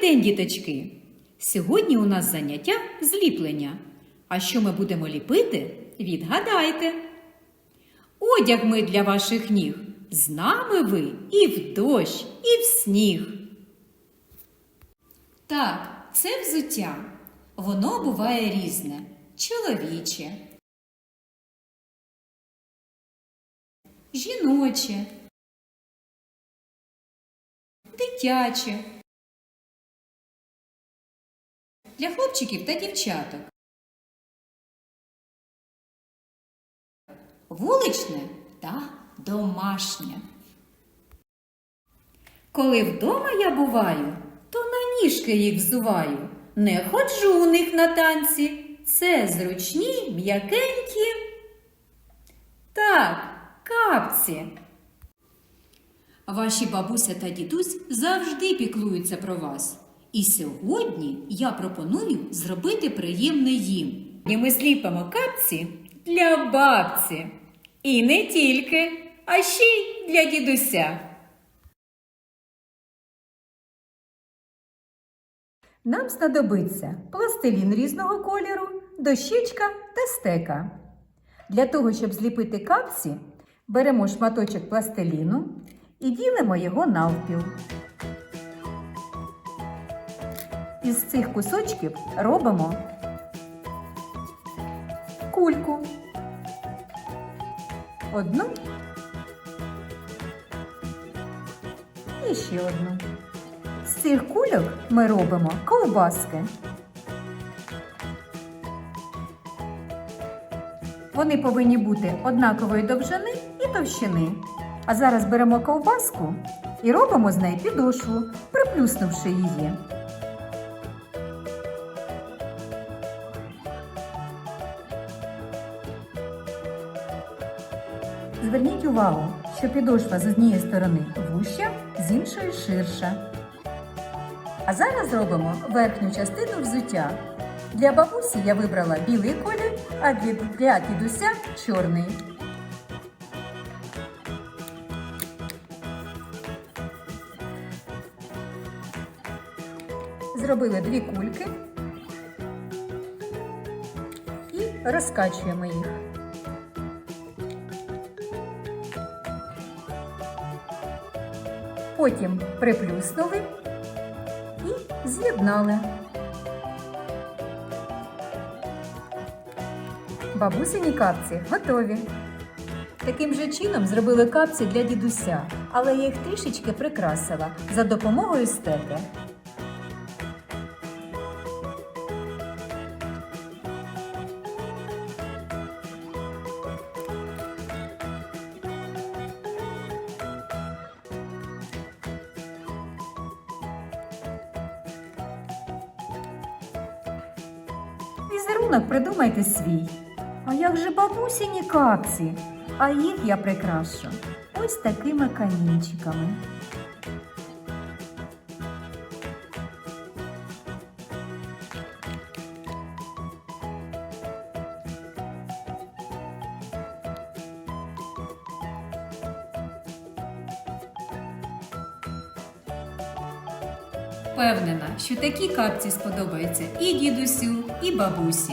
день, діточки! Сьогодні у нас заняття зліплення. А що ми будемо ліпити? Відгадайте. Одяг ми для ваших ніг. З нами ви і в дощ, і в сніг. Так, це взуття. Воно буває різне. Чоловіче, жіноче, дитяче. Для хлопчиків та дівчаток. Вуличне та домашнє. Коли вдома я буваю, то на ніжки їх взуваю. Не ходжу у них на танці. Це зручні, м'якенькі. Так, капці. Ваші бабуся та дідусь завжди піклуються про вас. І сьогодні я пропоную зробити приємне їм. І ми зліпимо капці для бабці. І не тільки, а ще й для дідуся. Нам знадобиться пластилін різного кольору, дощечка та стека. Для того, щоб зліпити капці, беремо шматочок пластиліну і ділимо його навпіл. Із цих кусочків робимо кульку. Одну і ще одну. З цих кульок ми робимо ковбаски. Вони повинні бути однакової довжини і товщини. А зараз беремо ковбаску і робимо з неї підошву, приплюснувши її. Зверніть увагу, що підошва з однієї сторони вуща, з іншої ширша. А зараз зробимо верхню частину взуття. Для бабусі я вибрала білий колір, а для, дідуся чорний. Зробили дві кульки і розкачуємо їх. Потім приплюснули і з'єднали. Бабусині капці готові. Таким же чином зробили капці для дідуся, але я їх трішечки прикрасила за допомогою стеки. Візерунок придумайте свій. А як же бабусіні капці? А їх я прикрашу ось такими камінчиками. Впевнена, що такі капці сподобаються і дідусю, і бабусі.